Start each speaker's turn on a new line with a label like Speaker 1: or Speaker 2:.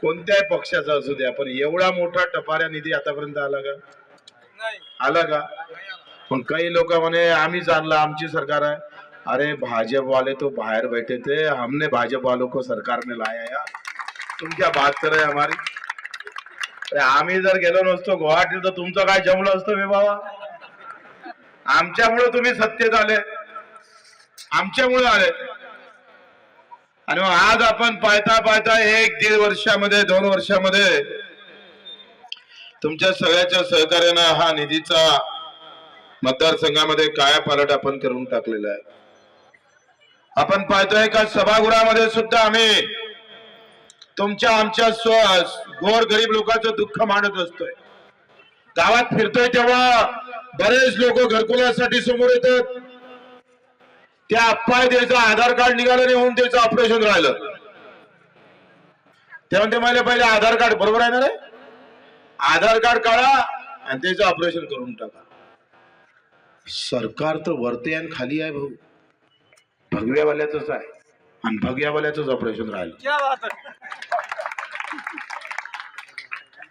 Speaker 1: कोणत्याही पक्षाचा असू द्या पण एवढा मोठा टपाऱ्या निधी आतापर्यंत आला का? आला का? पण काही लोक म्हणे आम्हीच आणला आमची सरकार आहे. अरे भाजप वाले तो बाहेर बैठे थे हमने भाजप वालों को सरकार में लाया यार। तुम क्या बात कर रहे हैं हमारी? अरे आम्ही जर गेलो नसतो गुवाहाटीत तर तुमचं काय जमलं असतं बे बाबा? आमच्यामुळे तुम्ही सत्तेत आले. आमच्यामुळे आले. आणि आज आपण पाहता पाहता एक दीड वर्षामध्ये दोन वर्षामध्ये तुमच्या सगळ्याच्या सहकार्यानं हा निधीचा मतदारसंघामध्ये कायापालट आपण करून टाकलेला आहे. आपण पाहतोय का सभागृहामध्ये सुद्धा आम्ही तुमच्या आमच्या स्व गोर गरीब लोकांचं दुःख मांडत असतोय. गावात फिरतोय तेव्हा बरेच लोक घरकुलासाठी समोर येतात. त्या अप्पाय त्याचं आधार कार्ड निघालं नाही म्हणून त्याचं ऑपरेशन राहिलं. ते म्हणते मला पहिले आधार कार्ड बरोबर आहे ना रे? आधार कार्ड काढा आणि त्याचं ऑपरेशन करून टाका. सरकार तर वरते आणि खाली आहे भाऊ. भगव्यावाल्याच आहे आणि भगव्यावाल्याच ऑपरेशन राहिलं.